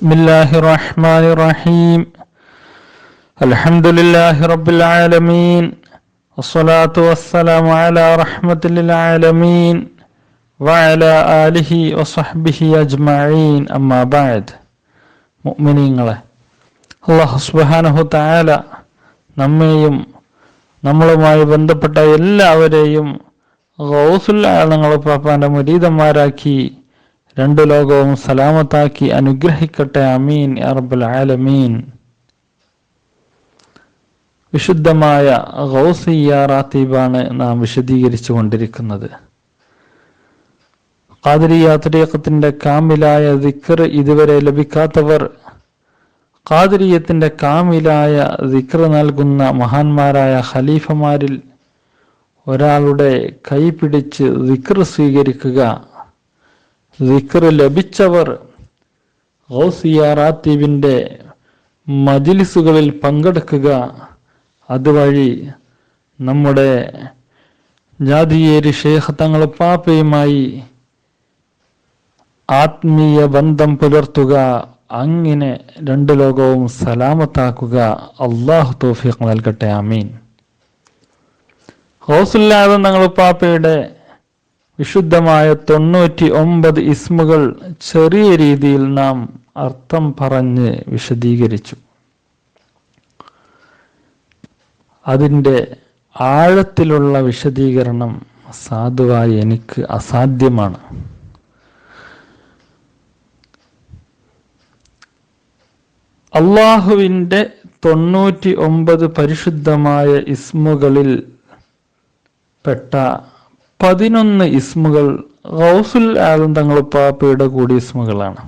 بسم الله الرحمن الرحيم الحمد لله رب العالمين والصلاة والسلام على رحمة للعالمين وعلى آله وصحبه أجمعين أما بعد മുഅ്മിനീങ്ങളെ അള്ളാഹു സുബ്ഹാനഹു തആല നമ്മെയും നമ്മളുമായി ബന്ധപ്പെട്ട എല്ലാവരെയും ഗൗസുൽ ആളങ്ങളെ പാപ്പാന്റെ മുരീതന്മാരാക്കി രണ്ടു ലോകവും സലാമത്താക്കി അനുഗ്രഹിക്കട്ടെ. അമീൻ അറബുൽ ആലമീൻ. വിശുദ്ധമായ ഗൗസിയ റാത്തീബാണ് നാം വിശദീകരിച്ചു കൊണ്ടിരിക്കുന്നത്. ഖാദിരിയ തരീഖത്തിന്റെ കാമിലായ ദിക്കർ ഇതുവരെ ലഭിക്കാത്തവർ ഖാദിരിയത്തിന്റെ കാമിലായ ദിക്കർ നൽകുന്ന മഹാന്മാരായ ഖലീഫമാരിൽ ഒരാളുടെ കൈ പിടിച്ച് ദിക്കർ സ്വീകരിക്കുക. ദിക്ർ ലഭിച്ചവർ ഔസിയാറാത്തീവിന്റെ മജിലിസുകളിൽ പങ്കെടുക്കുക അതുവഴി നമ്മുടെ ജാതിയേരി ഷേഖ് തങ്ങൾ പാപ്പയുമായി ആത്മീയ ബന്ധം പുലർത്തുക അങ്ങനെ രണ്ടു ലോകവും സലാമത്താക്കുക. അള്ളാഹു തോഫിക്ക് നൽകട്ടെ. അമീൻ ഹൗസുല്ലാതെ തങ്ങൾ പാപ്പയുടെ വിശുദ്ധമായ തൊണ്ണൂറ്റി ഒമ്പത് ഇസ്മുകൾ ചെറിയ രീതിയിൽ നാം അർത്ഥം പറഞ്ഞ് വിശദീകരിച്ചു. അതിന്റെ ആഴത്തിലുള്ള വിശദീകരണം സാധുവായി എനിക്ക് അസാധ്യമാണ്. അള്ളാഹുവിന്റെ തൊണ്ണൂറ്റി ഒമ്പത് പരിശുദ്ധമായ ഇസ്മുകളിൽ പെട്ട പതിനൊന്ന് ഇസ്മുകൾ ഗൗസുൽ ആലം തങ്ങളുപ്പാപ്പയുടെ കൂടി ഇസ്മുകളാണ്.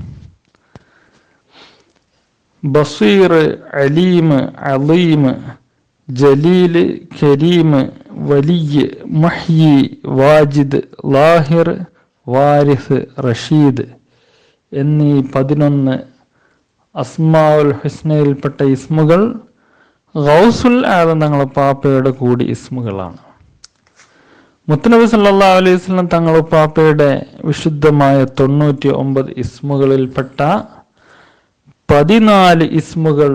ബസീർ അലീം അലീം ജലീൽ കരീം വലിയ മഹ്യി വാജിദ് ലാഹിർ വാരിസ് റഷീദ് എന്നീ പതിനൊന്ന് അസ്മാവുൽ ഹുസ്നയിൽപ്പെട്ട ഇസ്മുകൾ ഗൗസുൽ ആദം തങ്ങളെ പാപ്പയുടെ കൂടി ഇസ്മുകളാണ്. മുത്തനബി സല്ലാ അലൈഹി സ്വലം തങ്ങൾ പാപ്പയുടെ വിശുദ്ധമായ തൊണ്ണൂറ്റി ഒമ്പത് ഇസ്മുകളിൽപ്പെട്ട പതിനാല് ഇസ്മുകൾ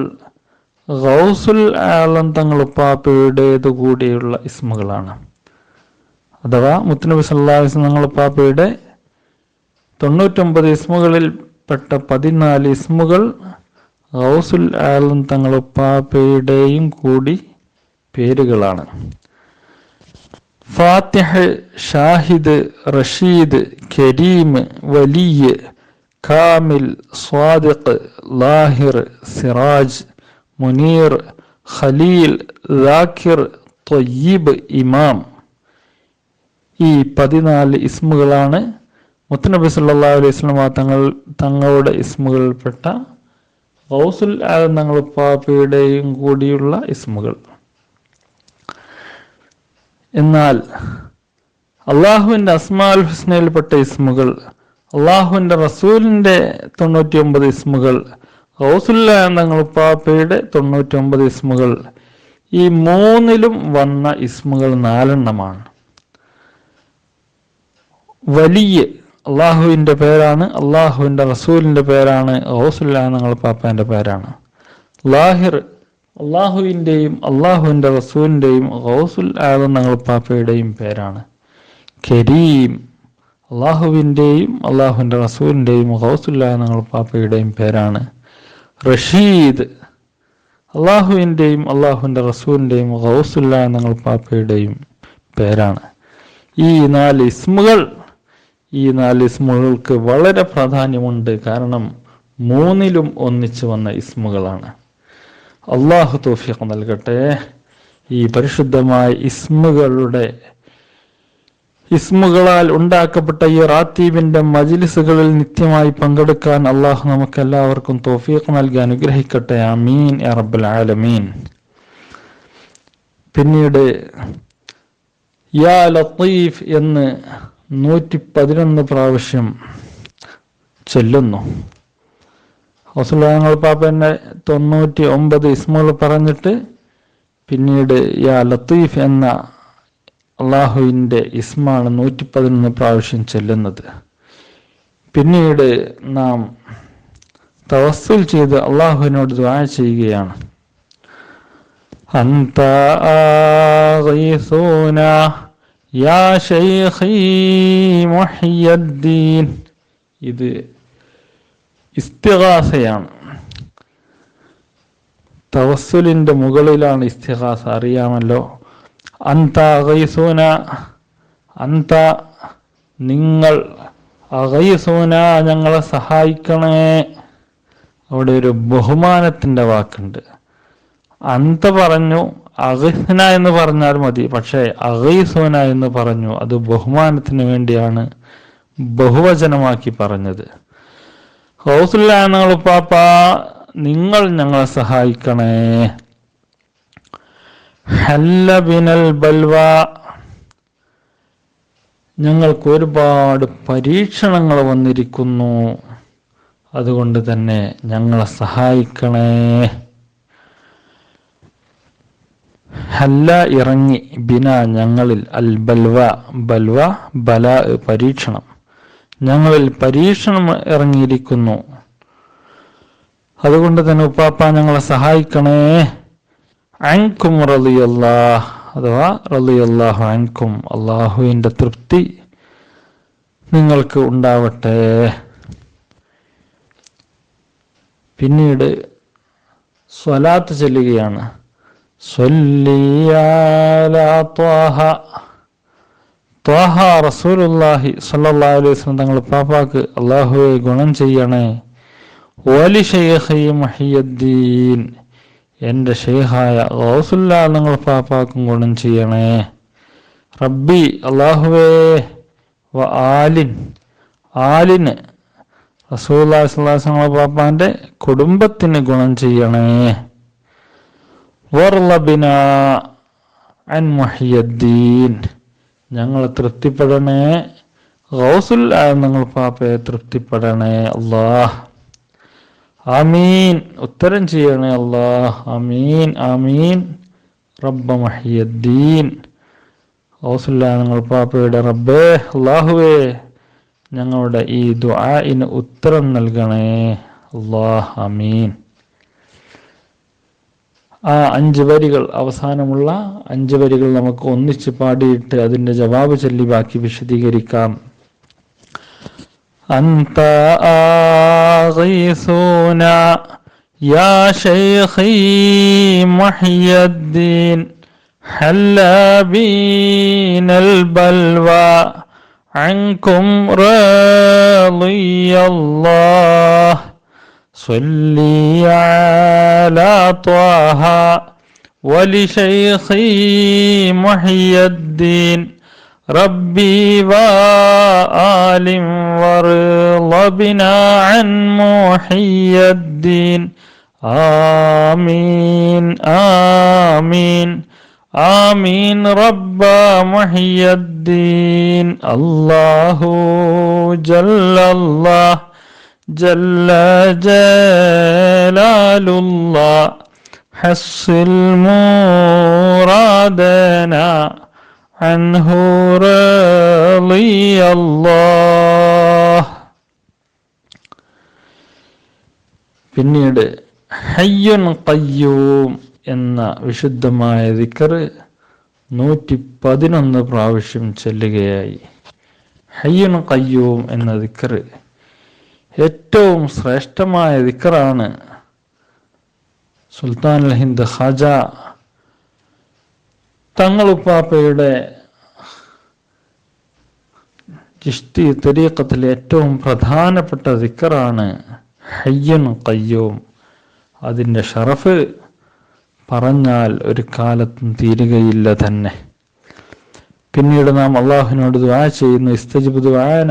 ഗൗസുൽ ആലം തങ്ങൾ ഉപ്പാപ്പയുടേത് കൂടിയുള്ള ഇസ്മുകളാണ്. അഥവാ മുത്തനബി സല്ലാ അലൈഹി തങ്ങൾ പാപ്പയുടെ തൊണ്ണൂറ്റൊമ്പത് ഇസ്മുകളിൽ പെട്ട പതിനാല് ഇസ്മുകൾ ഗൗസുൽ ആലം തങ്ങൾ പാപ്പയുടെയും കൂടി പേരുകളാണ്. ഫാത്തിഹ് ഷാഹിദ് റഷീദ് കരീം വലിയ കാമിൽ സ്വാദിഖ് ലാഹിർ സിറാജ് മുനീർ ഖലീൽ ലാഖിർ തൊയ്യീബ് ഇമാം. ഈ പതിനാല് ഇസ്മുകളാണ് മുത്തനബി സല്ലാ അലൈഹി സ്വലമ തങ്ങൾ തങ്ങളുടെ ഇസ്മുകളിൽപ്പെട്ട ഗൗസുൽ ആലം തങ്ങൾ പാപ്പയുടെയും കൂടിയുള്ള ഇസ്മുകൾ. എന്നാൽ അള്ളാഹുവിന്റെ അസ്മാൽ ഹുസ്നയിൽപ്പെട്ട ഇസ്മുകൾ അള്ളാഹുവിന്റെ റസൂലിന്റെ തൊണ്ണൂറ്റി ഒമ്പത് ഇസ്മുകൾ റൗസുല്ല എന്ന ഉപ്പാപ്പയുടെ തൊണ്ണൂറ്റി ഒമ്പത് ഇസ്മുകൾ ഈ മൂന്നിലും വന്ന ഇസ്മുകൾ നാലെണ്ണമാണ്. വലിയ അള്ളാഹുവിന്റെ പേരാണ് അള്ളാഹുവിന്റെ റസൂലിന്റെ പേരാണ് റൗസുല്ല എന്ന പാപ്പേന്റെ പേരാണ്. ലാഹിർ അള്ളാഹുവിന്റെയും അള്ളാഹുവിന്റെ റസൂലിന്റെയും ഗൗസുൽ ആദം തങ്ങൾ പാപ്പയുടെയും പേരാണ്. കരീം. അള്ളാഹുവിന്റെയും അള്ളാഹുവിന്റെ റസൂലിന്റെയും റൗസുൽ ആദങ്ങൾ പാപ്പയുടെയും പേരാണ്. റഷീദ്. അള്ളാഹുവിന്റെയും അള്ളാഹുവിന്റെ റസൂലിന്റെയും റൗസുൽ ആദങ്ങൾ പാപ്പയുടെയും പേരാണ്. ഈ നാല് ഇസ്മുകൾ ഈ നാല് ഇസ്മുകൾക്ക് വളരെ പ്രാധാന്യമുണ്ട്. കാരണം മൂന്നിലും ഒന്നിച്ചു വന്ന ഇസ്മുകളാണ്. അള്ളാഹു തോഫിക്ക് നൽകട്ടെ. ഈ പരിശുദ്ധമായ ഇസ്മുകളുടെ ഇസ്മുകളാൽ ഉണ്ടാക്കപ്പെട്ട ഈ റാത്തീബിന്റെ മജിലിസുകളിൽ നിത്യമായി പങ്കെടുക്കാൻ അള്ളാഹു നമുക്ക് എല്ലാവർക്കും തോഫീഖ് നൽകി അനുഗ്രഹിക്കട്ടെ. അമീൻ റബ്ബൽ ആലമീൻ. പിന്നീട് യാ ലത്തീഫ് എന്ന് നൂറ്റി പതിനൊന്ന് പ്രാവശ്യം ചൊല്ലുന്നു. ഹൗസുല്ലാങ്ങൾ പാപ്പന്റെ തൊണ്ണൂറ്റി ഒമ്പത് ഇസ്മുകൾ പറഞ്ഞിട്ട് പിന്നീട് യാ ലത്തീഫ് എന്ന അള്ളാഹുവിൻ്റെ ഇസ്മാണ് നൂറ്റി പതിനൊന്ന് പ്രാവശ്യം ചെല്ലുന്നത് പിന്നീട് നാം തവസ്സുൽ ചെയ്ത് അള്ളാഹുവിനോട് ദ്വാ ചെയ്യുകയാണ് أنت آغيثنا يا شيخي محي الدين ഇത് ഇസ്തിഹാസയാണ് തവസ്സുലിന്റെ മുകളിലാണ് ഇസ്തിഹാസ അറിയാമല്ലോ. അന്ത അകൈസൂന അന്ത നിങ്ങൾ അകൈസൂന ഞങ്ങളെ സഹായിക്കണേ. അവിടെ ഒരു ബഹുമാനത്തിന്റെ വാക്കുണ്ട്. അന്ത പറഞ്ഞു അഗൈസന എന്ന് പറഞ്ഞാൽ മതി. പക്ഷേ അഗൈസൂന എന്ന് പറഞ്ഞു അത് ബഹുമാനത്തിന് വേണ്ടിയാണ് ബഹുവചനമാക്കി പറഞ്ഞത്. ഹൗസുല്ലാങ്ങൾ പാപ്പ നിങ്ങൾ ഞങ്ങളെ സഹായിക്കണേ. ഹല്ല ബിനൽ ബൽവ. ഞങ്ങൾക്ക് ഒരുപാട് പരീക്ഷണങ്ങൾ വന്നിരിക്കുന്നു. അതുകൊണ്ട് തന്നെ ഞങ്ങളെ സഹായിക്കണേ. ഹല്ല ഇറങ്ങി ബിന ഞങ്ങളിൽ അൽ ബൽവ. ബൽവ ബല പരീക്ഷണം. ഞങ്ങളിൽ പരീക്ഷണം ഇറങ്ങിയിരിക്കുന്നു. അതുകൊണ്ട് തന്നെ ഉപ്പാപ്പ ഞങ്ങളെ സഹായിക്കണേ. അൻകും റലിയല്ലാ അഥവാ റളിയല്ലാഹു അൻകും അള്ളാഹുവിന്റെ തൃപ്തി നിങ്ങൾക്ക് ഉണ്ടാവട്ടെ. പിന്നീട് സ്വലാത്ത് ചൊല്ലുകയാണ്. സ്വല്ലിയാലാ ത്വാഹ. ത്വാഹ റസൂലുല്ലാഹി സല്ലാ അലൈഹി വസല്ലം തങ്ങൾ പാപ്പാക്ക് അള്ളാഹുവെ ഗുണം ചെയ്യണേ. ഓലി ഷെയ്ഖി മഹിയദ്ദീൻ. എന്റെ ഷെയ്ഹായ ഗൗസുല്ല നിങ്ങൾ പാപ്പാക്കും ഗുണം ചെയ്യണേ. റബ്ബി അള്ളാഹുവേ വ ആലിൻ. ആലിന് റസൂല്ലാ സ്വല്ലാസ് പാപ്പാന്റെ കുടുംബത്തിന് ഗുണം ചെയ്യണേ. വർലബിന അൻ മഹിയദ്ദീൻ. ഞങ്ങളെ തൃപ്തിപ്പെടണേ. ഗൗസുൽ നിങ്ങൾ പാപ്പയെ തൃപ്തിപ്പെടണേ. അള്ളാഹ്. ആമീൻ. ഉത്തരം ചെയ്യണേ അള്ളാഹ്. ആമീൻ ആമീൻ. റബ്ബ മഹിയദ്ദീൻ. ഗൗസുല്ല നിങ്ങൾ പാപ്പയുടെ റബ്ബേ അള്ളാഹുവേ. ഞങ്ങളുടെ ഈ ദുആഇന് ഉത്തരം നൽകണേ. അള്ളാഹ് ആമീൻ. ആ അഞ്ച് വരികൾ അവസാനമുള്ള അഞ്ച് വരികൾ നമുക്ക് ഒന്നിച്ച് പാടിയിട്ട് അതിന്റെ ജവാബ് ചൊല്ലി ബാക്കി വിശദീകരിക്കാം أنت آغيثنا يا شيخي محي الدين حل بينا البلوى عنكم رضي الله صلي على طه ولشيخي محي الدين. ربي وآل وارض بنا عن محي الدين. آمين آمين آمين. رب محي الدين. الله جل الله. جل جلال الله حصل مرادنا عنه رضي الله പിന്നീട് ഹയ്യുൻ കയ്യൂം എന്ന വിശുദ്ധമായ ദിക്കർ നൂറ്റി പതിനൊന്ന് പ്രാവശ്യം ചെല്ലുകയായി ഹയ്യുൻ കയ്യൂം എന്ന ദിക്കർ ഏറ്റവും ശ്രേഷ്ഠമായ ദിക്കറാണ് സുൽത്താൻ അൽ ഹിന്ദ് ഖാജ. തങ്ങളുപ്പാപ്പയുടെ ചിഷ്തി തെരീക്കത്തിൽ ഏറ്റവും പ്രധാനപ്പെട്ട ദിക്കറാണ് ഹയ്യൻ കയ്യവും അതിന്റെ ഷറഫ് പറഞ്ഞാൽ ഒരു കാലത്തും തീരുകയില്ല തന്നെ. പിന്നീട് നാം അള്ളാഹുവിനോട് ദ്വാ ചെയ്യുന്നു ഇസ്തജിബ് ദ്വാന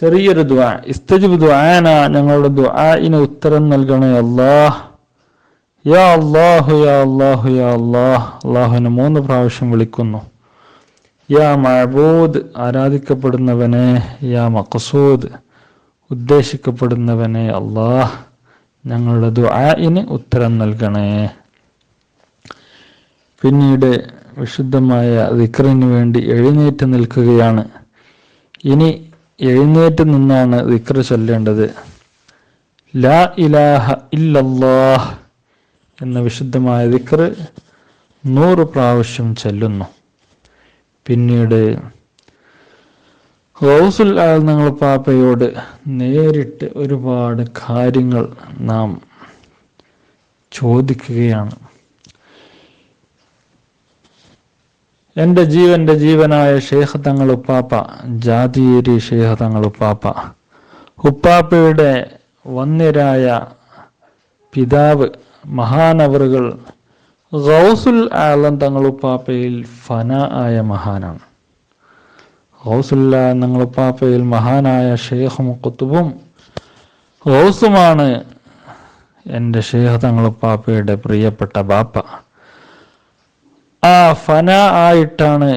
ചെറിയൊരു ദ്വാ ഇസ്തജിബ് ദ്വാന ഞങ്ങളുടെ ദ്വാഇന് ഉത്തരം നൽകണേ അല്ലാഹ്. യാ അള്ളാഹു യാ അള്ളാഹു യാ അള്ളാഹ് അള്ളാഹുവിനെ മൂന്ന് പ്രാവശ്യം വിളിക്കുന്നു. യാ മഅബൂദ് ആരാധിക്കപ്പെടുന്നവനെ. യാ മഖസൂദ് ഉദ്ദേശിക്കപ്പെടുന്നവനെ അള്ളാഹ് ഞങ്ങളുടെ ദുആഇന് ഉത്തരം നൽകണേ. പിന്നീട് വിശുദ്ധമായ ദിക്റിന് വേണ്ടി എഴുന്നേറ്റ് നിൽക്കുകയാണ്. ഇനി എഴുന്നേറ്റ് നിന്നാണ് ദിക്ർ ചൊല്ലേണ്ടത്. ലാ ഇലാഹ ഇല്ലല്ലാഹ് എന്ന വിശുദ്ധമായ ദിക്ർ നൂറ് പ്രാവശ്യം ചൊല്ലുന്നു. പിന്നീട് റൗസുൽ ആൽ ഞങ്ങൾ പാപ്പയോട് നേരിട്ട് ഒരുപാട് കാര്യങ്ങൾ നാം ചോദിക്കുകയാണ്. എന്റെ ജീവന്റെ ജീവനായ ഷേഖ് തങ്ങൾ ഉപ്പാപ്പ ജാതിയേരി ഷേഖ് തങ്ങൾ ഉപ്പാപ്പ. ഉപ്പാപ്പയുടെ വന്യരായ പിതാവ് മഹാനവറുകൾ റൗസുൽ ആലം തങ്ങൾ ഉപ്പാപ്പയിൽ ഫന ആയ മഹാനാണ്. ഗൗസുല്ല തങ്ങൾ ഉപ്പാപ്പയിൽ മഹാനായ ഷേഖും കുത്തുബും റൗസുമാണ് എന്റെ ഷേഹ് തങ്ങൾ ഉപ്പാപ്പയുടെ പ്രിയപ്പെട്ട ബാപ്പ. ആ ഫന ആയിട്ടാണ്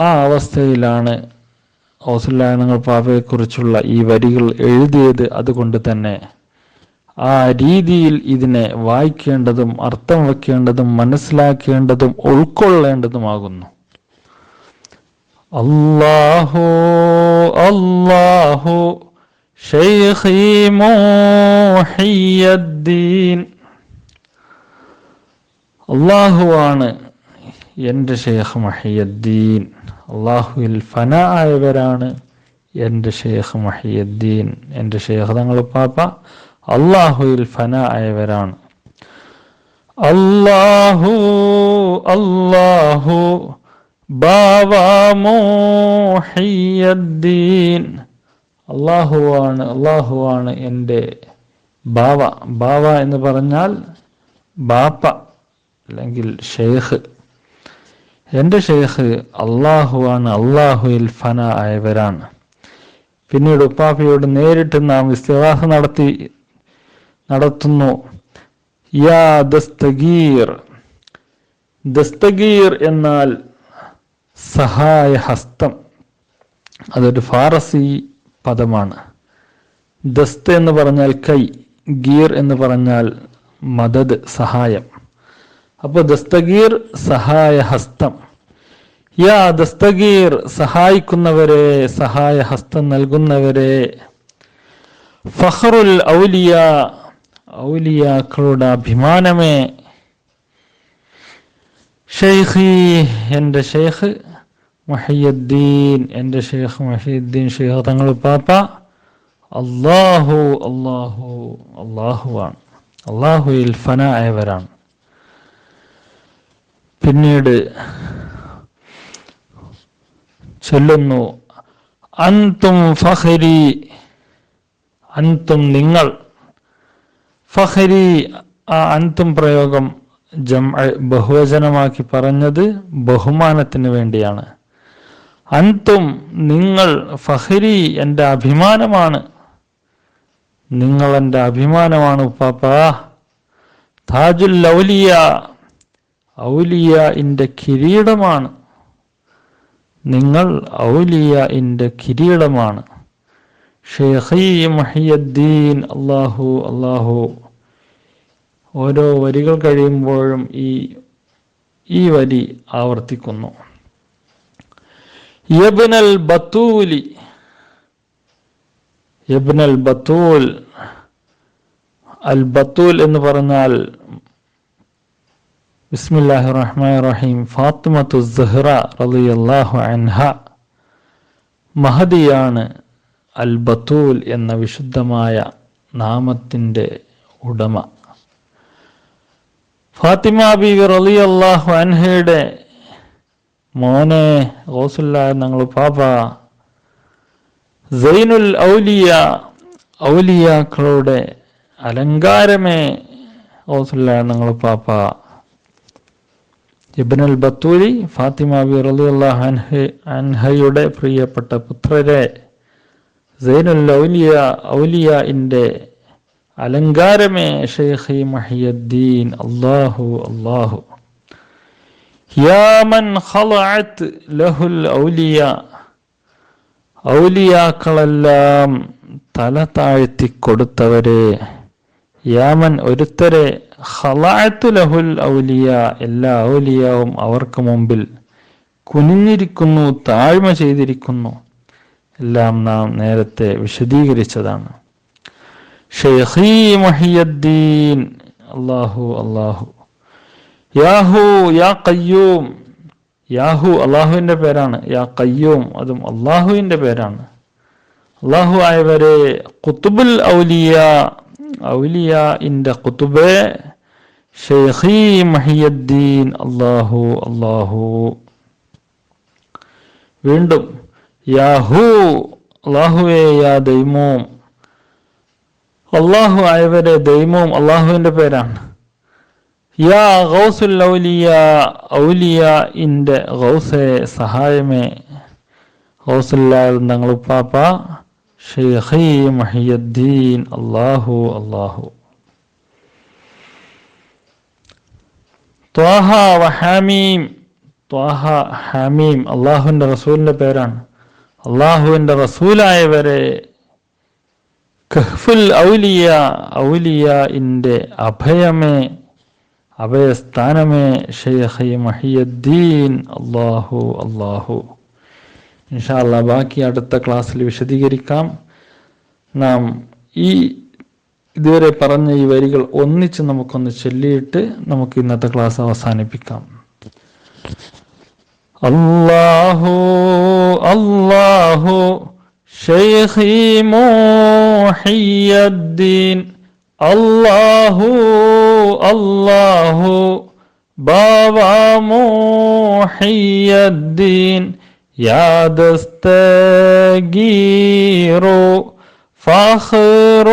ആ അവസ്ഥയിലാണ് ഔസുല്ലാനങ്ങൾ പാപയെക്കുറിച്ചുള്ള ഈ വരികൾ എഴുതിയത് അതുകൊണ്ട് തന്നെ. ആ രീതിയിൽ ഇതിനെ വായിക്കേണ്ടതും അർത്ഥം വയ്ക്കേണ്ടതും മനസ്സിലാക്കേണ്ടതും ഉൾക്കൊള്ളേണ്ടതുമാകുന്നു. അല്ലാഹു അല്ലാഹു ഷെയ്ഖി മുഹിയദ്ദീൻ. അള്ളാഹുവാണ് എന്റെ ഷെയ്ഖ് മഹിയദ്ദീൻ. അള്ളാഹുവിൽ ഫന ആയവരാണ് എന്റെ ഷെയ്ഖ് മഹിയദ്ദീൻ. എന്റെ ഷെയ്ഖ് തങ്ങൾ പാപ്പ അള്ളാഹുവിൽ ഫന ആയവരാണ് അല്ലാഹു അല്ലാഹു ബാവ മുഹിയദ്ദീൻ. അള്ളാഹുവാണ് അള്ളാഹുവാണ് എന്റെ ബാവ. ബാവ എന്ന് പറഞ്ഞാൽ ബാപ്പ. അല്ലെങ്കിൽ ഷെയ്ഖ്. എന്റെ ഷെയ്ഖ് അള്ളാഹുവാണ് അള്ളാഹുയിൽ ഫന ആയവരാണ്. പിന്നീട് ഉപ്പാപ്പയോട് നേരിട്ട് നാം ഇസ്തിഹാസ നടത്തി നടത്തുന്നു. യാ ദസ്തഗീർ. ദസ്തഗീർ എന്നാൽ സഹായ ഹസ്തം. അതൊരു ഫാറസി പദമാണ്. ദസ്ത് എന്ന് പറഞ്ഞാൽ കൈ ഗീർ എന്ന് പറഞ്ഞാൽ മദത് സഹായം. അപ്പോൾ ദസ്തഗീർ സഹായ ഹസ്തം. യാ ദസ്തഗീർ സഹായിക്കുന്നവരെ സഹായ ഹസ്തം നൽകുന്നവരെ. ഫഹറുൽ ഔലിയ ഔലിയാക്കളുടെ അഭിമാനമേ. ഷെയ്ഖി എന്റെ ഷെയ്ഖ് മഹിയുദ്ദീൻ എന്റെ ഷെയ്ഖ് മഹിയുദ്ദീൻ ഷെയ്ഖ് തങ്ങൾ പാപ്പ. അള്ളാഹു അള്ളാഹു അള്ളാഹുവാണ് അള്ളാഹുയിൽ ഫന ആയവരാണ്. പിന്നീട് ചൊല്ലുന്നു അന്തും ഫഹരി അന്തും നിങ്ങൾ. ഫഹരി ആ അന്തും പ്രയോഗം ജം ബഹുവചനമാക്കി പറഞ്ഞത് ബഹുമാനത്തിന് വേണ്ടിയാണ്. അന്തും നിങ്ങൾ ഫഹരി എന്റെ അഭിമാനമാണ്. നിങ്ങൾ എന്റെ അഭിമാനമാണ് ഉപ്പാപ്പ. താജുൽ ഔലിയ ഔലിയ ഇന്റെ കിരീടമാണ്. നിങ്ങൾ ഔലിയ ഇന്റെ കിരീടമാണ്. ഷെയ്ഖി മഹിയദ്ദീൻ അള്ളാഹു അള്ളാഹു ഓരോ വരികൾ കഴിയുമ്പോഴും ഈ ഈ വരി ആവർത്തിക്കുന്നു. യബ്നൽ ബത്തൂലി. യബ്നൽ ബത്തൂൽ. അൽ ബത്തൂൽ എന്ന് പറഞ്ഞാൽ ബിസ്മില്ലാഹി റഹ്മാൻ റഹീം ഫാത്തിമത്തു സഹ്റ റളിയല്ലാഹു അൻഹ. മഹദിയാണ് അൽ ബത്തൂൽ എന്ന വിശുദ്ധമായ നാമത്തിന്റെ ഉടമ. ഫാത്തിമ ബീവി റളിയല്ലാഹു അൻഹയുടെ മോനെ ഓസുല്ല ഞങ്ങൾ പാപ്പ സൈനുൽ ഔലിയ ഔലിയാക്കളുടെ അലങ്കാരമേ ഓസുല്ല ഞങ്ങൾ പാപ്പ ഇബ്നുൽ ബത്തൂരി ഫാത്തിമ ബി റളിയല്ലാഹു അൻഹ അൻഹയുടെ പ്രിയപ്പെട്ട പുത്രരെ സൈനുൽ ഔലിയ ഔലിയന്റെ അലങ്കാരമേ ഷെയ്ഖി മഹിയദ്ദീൻ. അള്ളാഹു അള്ളാഹു യാമൻ മൻ ഖലഅത് ലഹുൽ ഔലിയ. ഔലിയാക്കളെല്ലാം തല താഴ്ത്തി കൊടുത്തവരെ യാമൻ ഒരുത്തരെ ലഹുൽ ഔലിയ എല്ലാ ഔലിയാവും അവർക്ക് മുമ്പിൽ കുനിഞ്ഞിരിക്കുന്നു താഴ്മ ചെയ്തിരിക്കുന്നു. എല്ലാം നാം നേരത്തെ വിശദീകരിച്ചതാണ്. ഷെയ്ഖി അള്ളാഹു അള്ളാഹു യാഹു യാ കയ്യൂം യാഹു അള്ളാഹുവിന്റെ പേരാണ്. യാ കയ്യൂം അതും അള്ളാഹുവിന്റെ പേരാണ്. അള്ളാഹു ആയവരെ കുത്തുബുൽ ഔലിയ ഔലിയ ഇന്റെ കുത്തുബെ ഷെയ്ഖി മഹിയദ്ദീൻ അള്ളാഹു അള്ളാഹു വീണ്ടും യാഹു അള്ളാഹുവേ യാ ദൈമോം അള്ളാഹു ആയവരെ ദൈമോം അള്ളാഹുവിന്റെ പേരാണ്. യാ ഗൗസുൽ ഔലിയ ഔലിയ ഇന്റെ ഗൗസെ സഹായമേ. ഗൗസുല്ലാൽ തങ്ങളുപ്പാപ്പ ഷെയ്ഖി മഹിയദ്ദീൻ അള്ളാഹു അള്ളാഹു ത്വാഹ ഹമീം. ത്വാഹ ഹമീം അള്ളാഹുവിന്റെ റസൂലിന്റെ പേരാണ്. അള്ളാഹുവിന്റെ റസൂലായവരെ കഹ്ഫുൽ ഔലിയ ഔലിയ ഇന്റെ അഭയമേ അഭയസ്ഥാനമേ ഷെയ്ഖ് മഹിയദ്ദീൻ. അള്ളാഹു അള്ളാഹു ഇൻഷാല്ല ബാക്കി അടുത്ത ക്ലാസ്സിൽ വിശദീകരിക്കാം. നാം ഈ ഇതുവരെ പറഞ്ഞ ഈ വരികൾ ഒന്നിച്ച് നമുക്കൊന്ന് ചൊല്ലിയിട്ട് നമുക്ക് ഇന്നത്തെ ക്ലാസ് അവസാനിപ്പിക്കാം. അല്ലാഹു അല്ലാഹു ഷെയ്ഖി മോഹിയദ്ദീൻ അല്ലാഹു അല്ലാഹു യാദസ്തഗീറോ فخر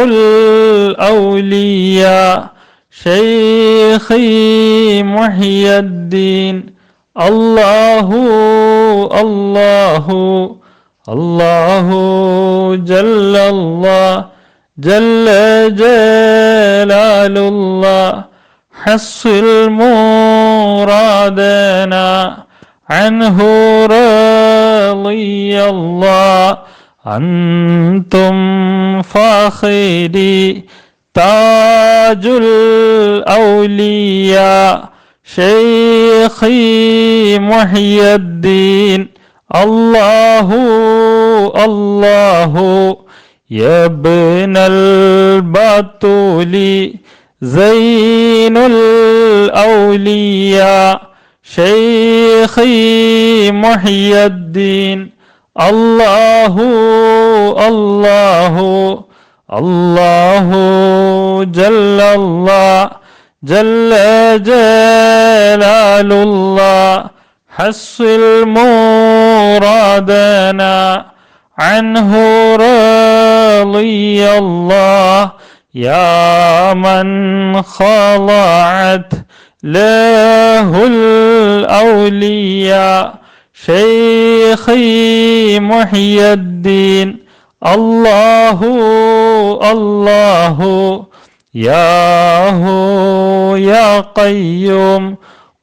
الأولياء شيخي محي الدين. الله الله الله جل الله جل جلال الله. حصل مرادنا عنه رضي الله. أنتم فاخري تاج الأولياء شيخي محي الدين. الله الله يا ابن البتول زين الأولياء شيخي محي الدين. الله الله الله جل الله جل جلال الله حصل مرادنا عنه رضي الله يا من خضعت له الأولياء شيخي محي الدين. الله الله يا هو يا قيوم.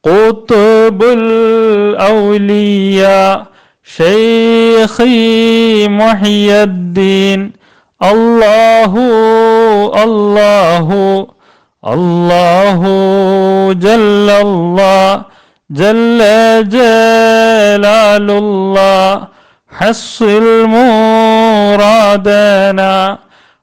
قطب الأولياء. شيخي محي الدين. الله الله الله جل الله. جل جلال الله حصل مرادنا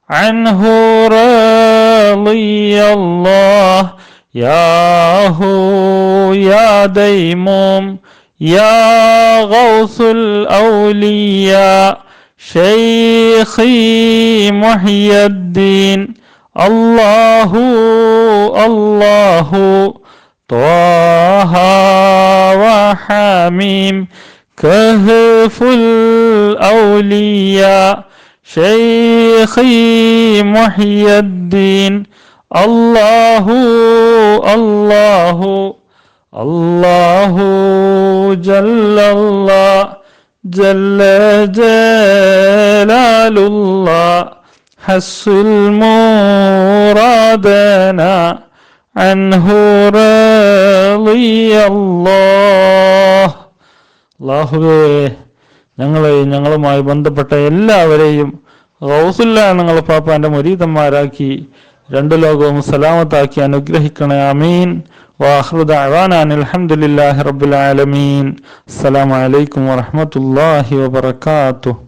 عنه رضي الله. يا هو يا ديموم يا غوث الأولياء. شيخي محي الدين. الله الله. طه وحميم كهف الأولياء شيخي محي الدين. الله الله الله جل الله جل جلال الله. حصل مرادنا عنه رضي الله അള്ളാഹുവേ ഞങ്ങളെ ഞങ്ങളുമായി ബന്ധപ്പെട്ട എല്ലാവരെയും ഗൗസുല്ല ഞങ്ങളെ പാപ്പാന്റെ മുരീതന്മാരാക്കി രണ്ടു ലോകവും സലാമത്താക്കി അനുഗ്രഹിക്കണേ അമീൻ വാഹൃദ അവാനാൻ അലഹമുല്ലാഹി റബ്ബുൽ ആലമീൻ അസ്സലാമു അലൈക്കും വറഹ്മത്തുള്ളാഹി വബറകാതുഹു